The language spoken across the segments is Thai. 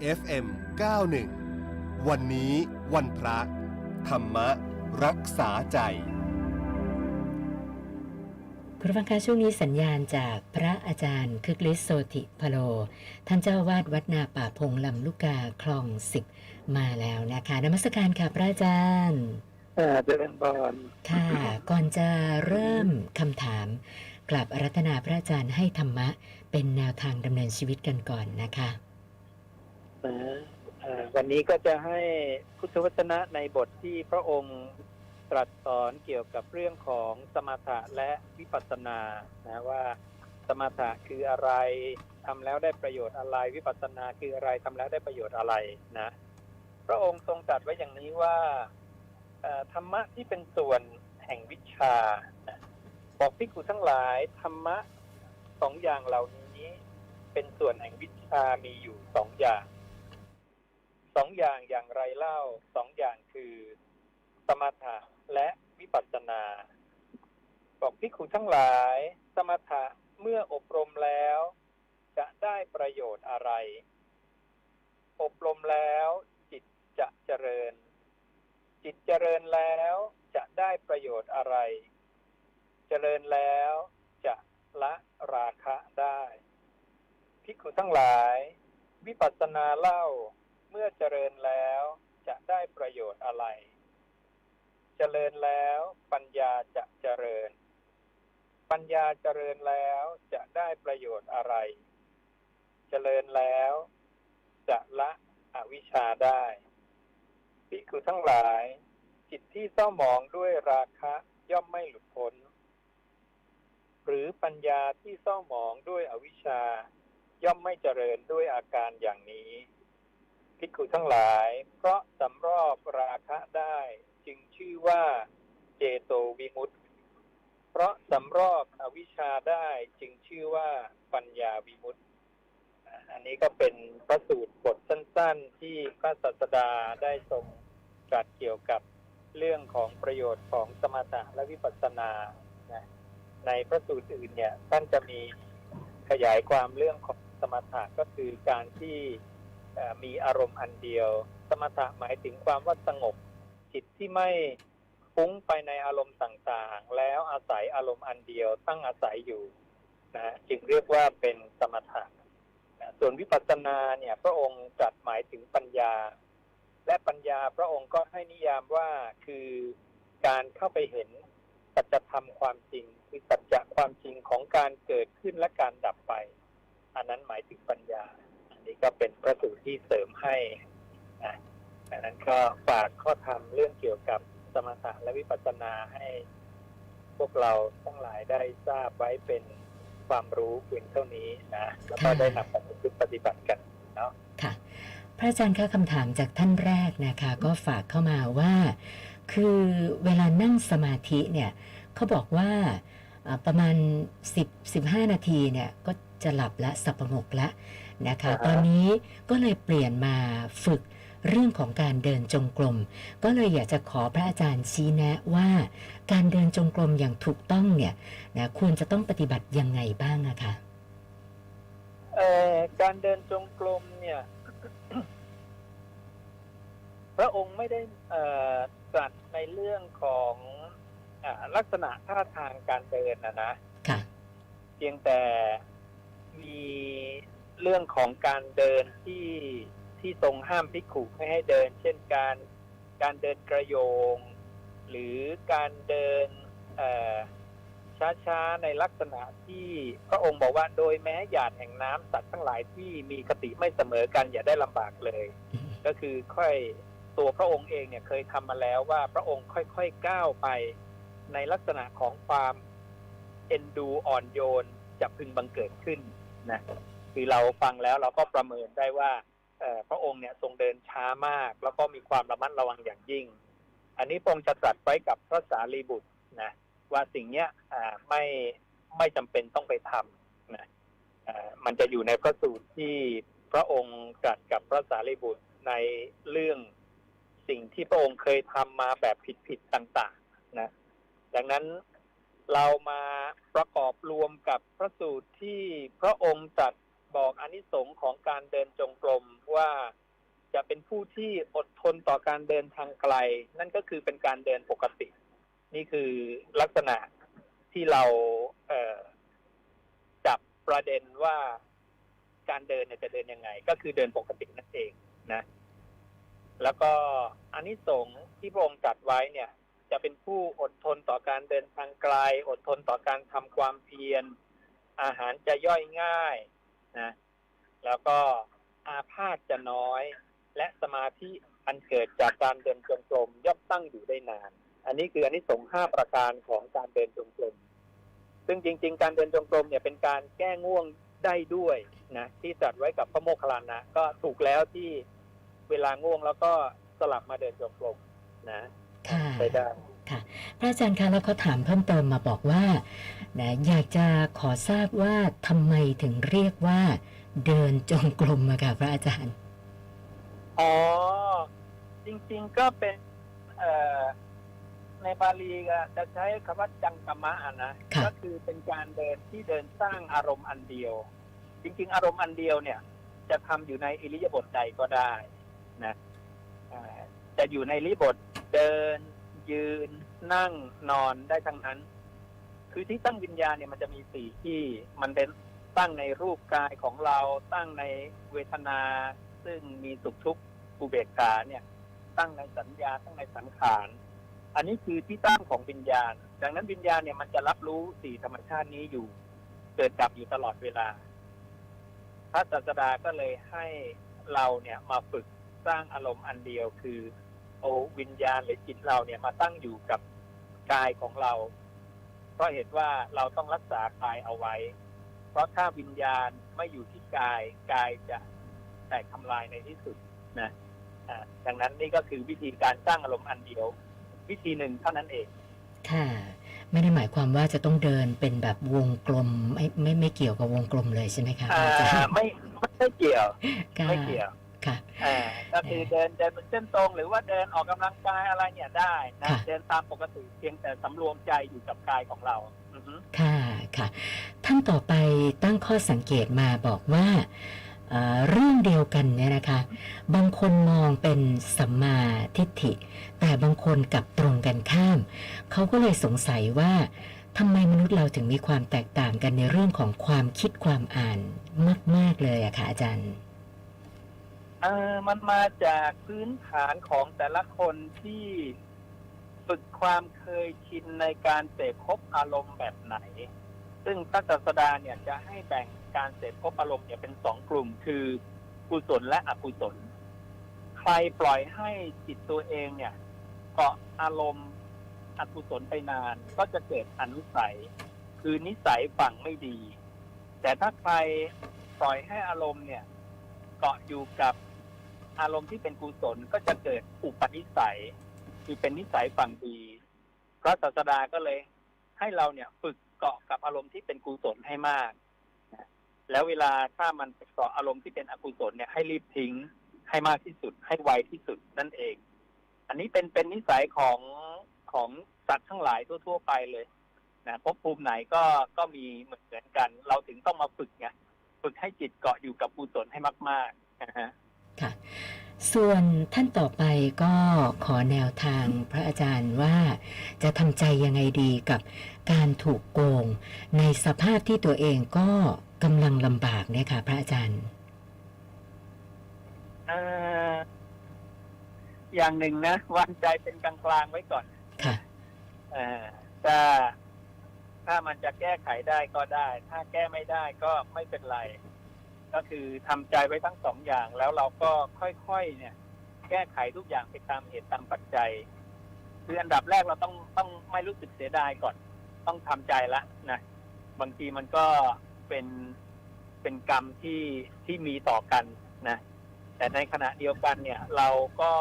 FM 91 วันนี้วันพระ ธรรมรักษาใจคุณผู้ฟังคะช่วงนี้สัญญาณจากพระอาจารย์คึกฤทธิ์โสติพโล ท่านเจ้าอาวาดวัดนาป่าพงลำลูกกาคลองสิบมาแล้วนะคะนมัสการค่ะพระอาจารย์เอ่อเจริญพรค่ะ ก่อนจะเริ่มคำถามกลับอารัตนาพระอาจารย์ให้ธรรมะเป็นแนวทางดำเนินชีวิตกันก่อนนะคะ นะวันนี้ก็จะให้พุทธวจนะในบทที่พระองค์ตรัสสอนเกี่ยวกับเรื่องของสมถะและวิปัสสนานะว่าสมถะคืออะไรทำแล้วได้ประโยชน์อะไร วิปัสสนาคืออะไรทำแล้วได้ประโยชน์อะไรนะ พระองค์ทรงตรัสไว้อย่างนี้ว่าธรรมะที่เป็นส่วนแห่งวิชานะบอกพิกุทั้งหลายธรรมะสองอย่างเหล่านี้ เป็นส่วนแห่งวิชามีอยู่สองอย่าง สองอย่างอย่างไรเล่าสองอย่างคือ สมถะและวิปัสสนา บอกพิคุทั้งหลาย สมถะเมื่ออบรมแล้ว จะได้ประโยชน์อะไร อบรมแล้วจิตจะเจริญ จิตเจริญแล้วจะได้ประโยชน์อะไร เจริญแล้วจะละราคะได้พิกุทั้งหลาย วิปัสสนาเล่า มื่อเจริญแล้วจะได้ประโยชน์อะไร เจริญแล้วปัญญาจะเจริญ ปัญญาเจริญแล้วจะได้ประโยชน์อะไร เจริญแล้วจะละอวิชชาได้พิกขุทั้งหลาย จิตที่เศร้าหมองด้วยราคะย่อมไม่หลุดพ้น หรือปัญญาที่เศร้าหมองด้วยอวิชชา ย่อมไม่เจริญด้วยอาการอย่างนี้ ภิกขุทั้งหลาย เพราะสำรอบราคะได้จึงชื่อว่าเจโตวิมุตติ เพราะสำรอบอวิชชาได้จึงชื่อว่าปัญญาวิมุตติ อันนี้ก็เป็นพระสูตรบทสั้นๆ ที่พระศาสดาได้ทรงตรัสเกี่ยวกับเรื่องของประโยชน์ของสมถะและวิปัสสนานะในพระสูตรอื่นเนี่ยท่านจะมีขยายความเรื่องของสมถะก็คือการที่ มีอารมณ์อันเดียว สมถะหมายถึงความว่าสงบ จิตที่ไม่ฟุ้งไปในอารมณ์ต่างๆ แล้วอาศัยอารมณ์อันเดียวตั้งอาศัยอยู่นะจึงเรียกว่าเป็นสมถะนะส่วนวิปัสสนาเนี่ย พระองค์ตรัสหมายถึงปัญญา และปัญญาพระองค์ก็ให้นิยามว่าคือการเข้าไปเห็นสัจธรรมความจริงคือสัจจะความจริงของการเกิดขึ้นและการดับไป อันนั้นหมายถึงปัญญา นี้ก็เป็นพระสูตรที่เสริมให้นะดังนั้นก็ฝากข้อธรรมเรื่องเกี่ยวกับสมถะและวิปัสสนาให้ พวกเราทั้งหลายได้ทราบไว้เป็นความรู้เพียงเท่านี้นะแล้วก็ได้นำไปปฏิบัติกันเนาะค่ะ พระอาจารย์คะคำถามจากท่านแรกนะคะ ก็ฝากเข้ามาว่า คือเวลานั่งสมาธิเนี่ยเขาบอกว่าประมาณ 10-15 นาทีเนี่ยก็ จะหลับและสับประงกแล้วนะคะอ่าฮะตอนนี้ก็เลยเปลี่ยนมาฝึกเรื่องของการเดินจงกรมก็เลยอยากจะขอพระอาจารย์ชี้แนะว่า การเดินจงกรมอย่างถูกต้องเนี่ยนะควรจะต้องปฏิบัติยังไงบ้างอะคะเอ่อการเดินจงกรมเนี่ยพระองค์ไม่ได้เอ่อตรัสในเรื่องของอาลักษณะท่าทางการเดินนะนะค่ะเพียงแต่ มีเรื่องของการเดินที่ที่ทรงห้ามพิกขุไม่ให้เดิน เช่นการการเดินกระโยง หรือการเดินเอ่อช้าๆในลักษณะที่พระองค์บอกว่าโดยแม้หยาดแห่งน้ำสัตว์ทั้งหลายที่มีคติไม่เสมอกันอย่าได้ลำบากเลย ก็คือค่อยตัวพระองค์เองเนี่ยเคยทำมาแล้วว่าพระองค์ค่อยๆก้าวไป ในลักษณะของความเอ็นดูอ่อนโยนจะพึงบังเกิดขึ้น นะคือเราฟังแล้วเราก็ประเมินได้ว่าพระองค์เนี่ยทรงเดินช้ามาก แล้วก็มีความระมัดระวังอย่างยิ่ง อันนี้พระองค์จะตรัสไว้กับพระสารีบุตรนะว่าสิ่งเนี้ยไม่ไม่จำเป็นต้องไปทำนะมันจะอยู่ในพระสูตรที่พระองค์ตรัสกับพระสารีบุตรในเรื่องสิ่งที่พระองค์เคยทำมาแบบผิดๆต่าง ๆ นะดังนั้น เรามาประกอบรวมกับพระสูตรที่พระองค์ตรัสบอกอานิสงส์ของการเดินจงกรมว่าจะเป็นผู้ที่อดทนต่อการเดินทางไกล นั่นก็คือเป็นการเดินปกติ นี่คือลักษณะที่เราเจับประเด็นว่าการเดินเนี่ยจะเดินยังไง ก็คือเดินปกตินั่นเองนะ แล้วก็อานิสงส์ที่พระองค์จัดไว้เนี่ย จะเป็นผู้อดทนต่อการเดินทางไกล อดทนต่อการทำความเพียร อาหารจะย่อยง่ายนะ แล้วก็อาพาธจะน้อย และสมาธิอันเกิดจากการเดินจงกรมย่อมตั้งอยู่ได้นาน อันนี้คืออันนี้สงห้าประการของการเดินจงกรม ซึ่งจริง ๆ การเดินจงกรมเนี่ยเป็นการแก้ง่วงได้ด้วยนะที่จัดไว้กับพระโมคคัลลานะ ก็ถูกแล้วที่เวลาง่วงแล้วก็สลับมาเดินจงกรมนะ ค่ะ ใช้ได้พระอาจารย์คะแล้วเขาถามเพิ่มเติมมาบอกว่านะอยากจะขอทราบว่าทำไมถึงเรียกว่า เดินจงกรมอะค่ะพระอาจารย์ อ๋อ จริงๆก็เป็น เอ่อ ในบาลีก็จะใช้คำว่าจังกมะอะนะครับก็คือเป็นการเดินที่เดินสร้างอารมณ์อันเดียว จริง ๆ อารมณ์อันเดียวเนี่ย จะทำอยู่ในอิริยาบถใดก็ได้นะอ่าจะอยู่ในอิริยาบถ เดิน ยืน นั่งนอนได้ทั้งนั้น คือที่ตั้งวิญญาณเนี่ยมันจะมีสี่ที่ มันเป็นตั้งในรูปกายของเราตั้งในเวทนา ซึ่งมีสุขทุกข์อุเบกขาเนี่ย ตั้งในสัญญาตั้งในสังขาร อันนี้คือที่ตั้งของวิญญาณ ดังนั้นวิญญาณเนี่ยมันจะรับรู้สี่ธรรมชาตินี้อยู่ เกิดดับอยู่ตลอดเวลา พระศาสดาก็เลยให้เราเนี่ยมาฝึกสร้างอารมณ์อันเดียวคือ เอาวิญญาณหรือจิตเราเนี่ยมาตั้งอยู่กับกายของเรา เพราะเห็นว่าเราต้องรักษากายเอาไว้ เพราะถ้าวิญญาณไม่อยู่ที่กายกายจะแตกทำลายในที่สุดนะอ่าดังนั้นนี่ก็คือวิธีการสร้างอารมณ์อันเดียว วิธีหนึ่งเท่านั้นเอง ค่ะ ไม่ได้หมายความว่าจะต้องเดินเป็นแบบวงกลม ไม่ไม่ไม่เกี่ยวกับวงกลมเลยใช่ไหมคะพอ่าระอาจารย์ไม่ไม่เกี่ยวค่ะไม่เกี่ยว ค่ะอ่าก็คือเดินเดินบนเส้นตรงหรือว่าเดินออกกำลังกายอะไรเนี่ยได้นะค่ะเดินตามปกติเพียงแต่สำรวมใจอยู่กับกายของเราอือฮึค่ะค่ะท่านต่อไปตั้งข้อสังเกตมาบอกว่าเอ่อเรื่องเดียวกันเนี่ยนะคะ บางคนมองเป็นสัมมาทิฏฐิ แต่บางคนกลับตรงกันข้าม เขาก็เลยสงสัยว่าทำไมมนุษย์เราถึงมีความแตกต่างกันในเรื่องของความคิดความอ่านมาก ๆ เลยอะค่ะอาจารย์ เออมันมาจากพื้นฐานของแต่ละคนที่ฝึกความเคยชินในการเสพพบอารมณ์แบบไหน ซึ่งพระศาสดาเนี่ยจะให้แบ่งการเสพพบอารมณ์เนี่ยเป็นสองกลุ่ม คือกุศลและอกุศล ใครปล่อยให้จิตตัวเองเนี่ยเกาะอารมณ์อกุศลไปนาน ก็จะเกิดอนุสัย คือนิสัยฝังไม่ดี แต่ถ้าใครปล่อยให้อารมณ์เนี่ยเกาะอยู่กับ อารมณ์ที่เป็นกุศลก็จะเกิดอุปนิสัย คือเป็นนิสัยฝั่งดีพระศาสดาก็เลย ให้เราเนี่ยฝึกเกาะกับอารมณ์ที่เป็นกุศลให้มาก แล้วเวลาถ้ามันเกาะอารมณ์ที่เป็นอกุศลเนี่ยให้รีบทิ้งให้มากที่สุด ให้ไวที่สุดนั่นเอง อันนี้เป็นเป็นนิสัยของของสัตว์ทั้งหลายทั่ว ๆ ไปเลยนะภพภูมิไหนก็ก็มีเหมือนกัน เราถึงต้องมาฝึกไงฝึกให้จิตเกาะอยู่กับกุศลให้มากๆนะฮะ ค่ะ ส่วนท่านต่อไปก็ขอแนวทางพระอาจารย์ว่าจะทำใจยังไงดีกับการถูกโกง ในสภาพที่ตัวเองก็กำลังลำบากเนี่ยค่ะ พระอาจารย์เอ่ออย่างหนึ่งนะวางใจเป็นกลางๆไว้ก่อน ค่ะเอ่อถ้าถ้ามันจะแก้ไขได้ก็ได้ ถ้าแก้ไม่ได้ก็ไม่เป็นไร ก็คือทำใจไว้ทั้งสองอย่างแล้วเราก็ค่อยๆเนี่ย แก้ไขทุกอย่างไปตามเหตุตามปัจจัยคืออันดับแรกเราต้องต้องไม่รู้สึกเสียดายก่อน ต้องทำใจละนะบางทีมันก็เป็นเป็นกรรมที่ที่มีต่อกันนะแต่ในขณะเดียวกันเนี่ย เราก็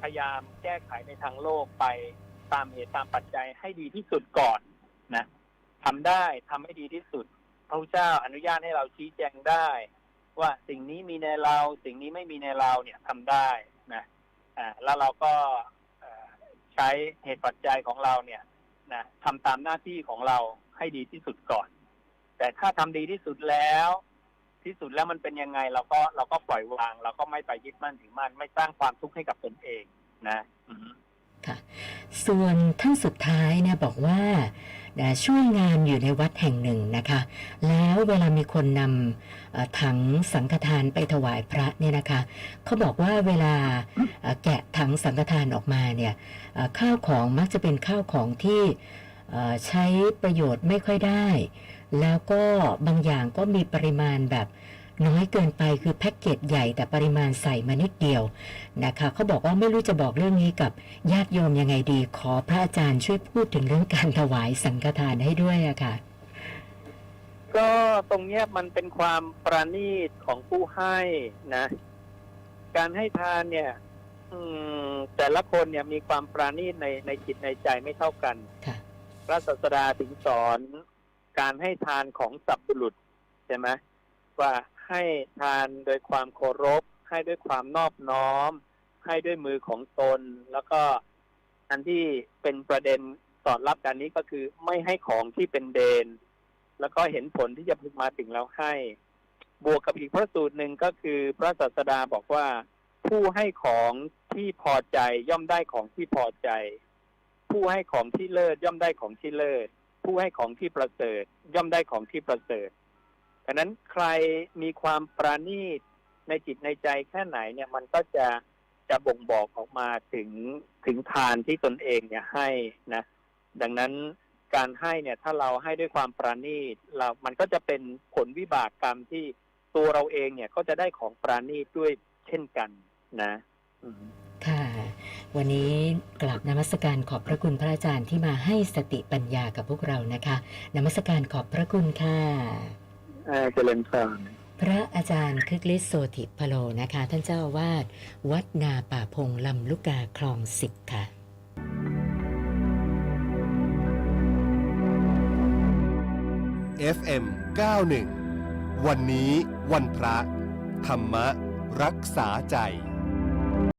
พยายามแก้ไขในทางโลกไปตามเหตุตามปัจจัยให้ดีที่สุดก่อนนะทำได้ทำให้ดีที่สุด ระพุทธเจ้าอนุญาตให้เราชี้แจงได้ ว่าสิ่งนี้มีในเรา สิ่งนี้ไม่มีในเราเนี่ยทำได้นะอ่าแล้วเราก็ใช้เหตุปัจจัยของเราเนี่ยนะทำตามหน้าที่ของเราให้ดีที่สุดก่อน แต่ถ้าทำดีที่สุดแล้ว ที่สุดแล้วมันเป็นยังไง เราก็เราก็ปล่อยวาง เราก็ไม่ไปยึดมั่นถือมั่นไม่สร้างความทุกข์ให้กับตนเอง นะ อื ค่ะ ส่วนท่านสุดท้ายเนี่ยบอกว่าช่วยงานอยู่ในวัดแห่งหนึ่งนะคะ แล้วเวลามีคนนำถังสังฆทานไปถวายพระเนี่ยนะคะเขาบอกว่าเวลาแกะถังสังฆทานออกมาเนี่ยข้าวของมักจะเป็นข้าวของที่ใช้ประโยชน์ไม่ค่อยได้ แล้วก็บางอย่างก็มีปริมาณแบบ น้อยเกินไปคือแพ็กเกจใหญ่แต่ปริมาณใส่มานิดเดียวนะคะเขาบอกว่าไม่รู้จะบอกเรื่องนี้กับญาติโยมยังไงดี ขอพระอาจารย์ช่วยพูดถึงเรื่องการถวายสังฆทานให้ด้วยอะค่ะ ก็ตรงเนี้ยมันเป็นความประณีตของผู้ให้นะ การให้ทานเนี่ย อืม แต่ละคนเนี่ยมีความประณีตในในจิตในใจไม่เท่ากันค่ะพระศาสดาถึงสอนการให้ทานของสัพบุรุษใช่ไหมว่า ให้ทานโดยความเคารพ ให้ด้วยความนอบน้อม ให้ด้วยมือของตน แล้วก็อันที่เป็นประเด็นสอดรับกันนี้ก็คือไม่ให้ของที่เป็นเดน แล้วก็เห็นผลที่จะพึงมาถึงแล้วให้ บวกกับอีกพระสูตรหนึ่งก็คือพระศาสดาบอกว่า ผู้ให้ของที่พอใจย่อมได้ของที่พอใจ ผู้ให้ของที่เลิศย่อมได้ของที่เลิศ ผู้ให้ของที่ประเสริฐ ย่อมได้ของที่ประเสริฐ ดังนั้นใครมีความปราณีตในจิตในใจแค่ไหนเนี่ยมันก็จะจะบ่งบอกออกมาถึงถึงทานที่ตนเองเนี่ยให้นะ ดังนั้นการให้เนี่ยถ้าเราให้ด้วยความปราณีตเรา มันก็จะเป็นผลวิบากกรรมที่ตัวเราเองเนี่ยก็จะได้ของปราณีตด้วยเช่นกันนะค่ะ วันนี้กลับนมัสการขอบพระคุณพระอาจารย์ที่มาให้สติปัญญากับพวกเรานะคะ นมัสการขอบพระคุณค่ะ เจริญพรพระอาจารย์คึกฤทธิ์โสติพโลนะคะ ท่านเจ้าอาวาสวัดนาป่าพงลำลูกกาคลองสิบค่ะ FM 91วันนี้วันพระ ธรรมรักษาใจ